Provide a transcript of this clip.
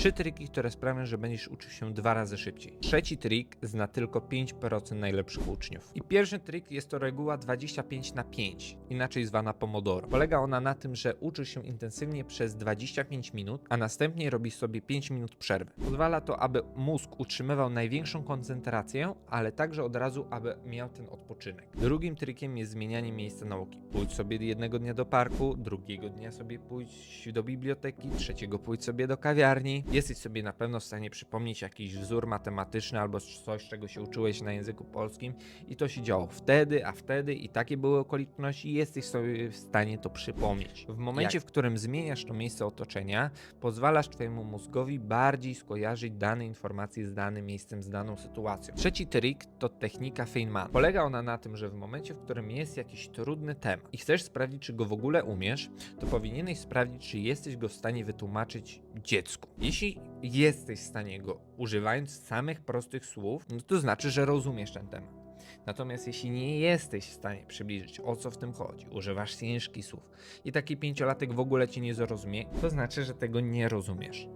Trzy triki, które sprawią, że będziesz uczył się dwa razy szybciej. Trzeci trik zna tylko 5% najlepszych uczniów. I pierwszy trik jest to reguła 25 na 5, inaczej zwana Pomodoro. Polega ona na tym, że uczysz się intensywnie przez 25 minut, a następnie robisz sobie 5 minut przerwy. Pozwala to, aby mózg utrzymywał największą koncentrację, ale także od razu, aby miał ten odpoczynek. Drugim trikiem jest zmienianie miejsca nauki. Pójdź sobie jednego dnia do parku, drugiego dnia sobie pójdź do biblioteki, trzeciego pójdź sobie do kawiarni. Jesteś sobie na pewno w stanie przypomnieć jakiś wzór matematyczny albo coś, czego się uczyłeś na języku polskim i to się działo wtedy, a wtedy i takie były okoliczności jesteś sobie w stanie to przypomnieć. W momencie, w którym zmieniasz to miejsce otoczenia, pozwalasz twojemu mózgowi bardziej skojarzyć dane informacje z danym miejscem, z daną sytuacją. Trzeci trik to technika Feynmana. Polega ona na tym, że w momencie, w którym jest jakiś trudny temat i chcesz sprawdzić, czy go w ogóle umiesz, to powinieneś sprawdzić, czy jesteś go w stanie wytłumaczyć dziecku. Jeśli jesteś w stanie go używając samych prostych słów, no to znaczy, że rozumiesz ten temat. Natomiast jeśli nie jesteś w stanie przybliżyć, o co w tym chodzi, używasz ciężkich słów i taki pięciolatek w ogóle cię nie zrozumie, to znaczy, że tego nie rozumiesz.